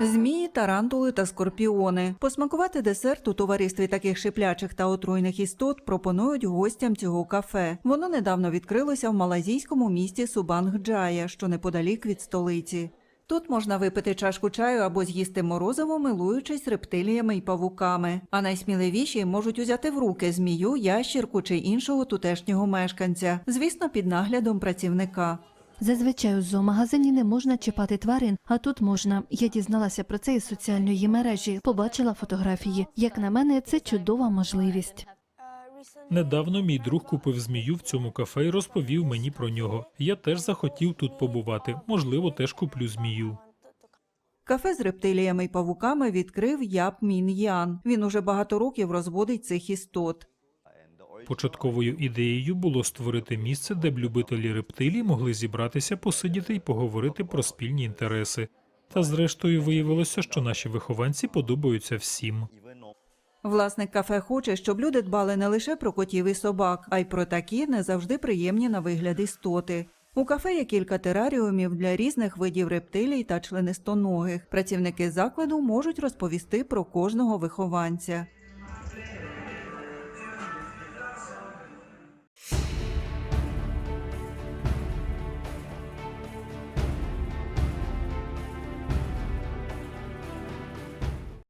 Змії, тарантули та скорпіони. Посмакувати десерт у товаристві таких шиплячих та отруйних істот пропонують гостям цього кафе. Воно недавно відкрилося в малазійському місті Субанг-Джая, що неподалік від столиці. Тут можна випити чашку чаю або з'їсти морозиво, милуючись рептиліями й павуками. А найсміливіші можуть узяти в руки змію, ящірку чи іншого тутешнього мешканця, звісно, під наглядом працівника. Зазвичай у зоомагазині не можна чіпати тварин, а тут можна. Я дізналася про це із соціальної мережі, побачила фотографії. Як на мене, це чудова можливість. Недавно мій друг купив змію в цьому кафе і розповів мені про нього. Я теж захотів тут побувати. Можливо, теж куплю змію. Кафе з рептиліями й павуками відкрив Яп Мін Ян. Він уже багато років розводить цих істот. Початковою ідеєю було створити місце, де б любителі рептилій могли зібратися, посидіти і поговорити про спільні інтереси. Та зрештою виявилося, що наші вихованці подобаються всім. Власник кафе хоче, щоб люди дбали не лише про котів і собак, а й про такі не завжди приємні на вигляд істоти. У кафе є кілька тераріумів для різних видів рептилій та членистоногих. Працівники закладу можуть розповісти про кожного вихованця.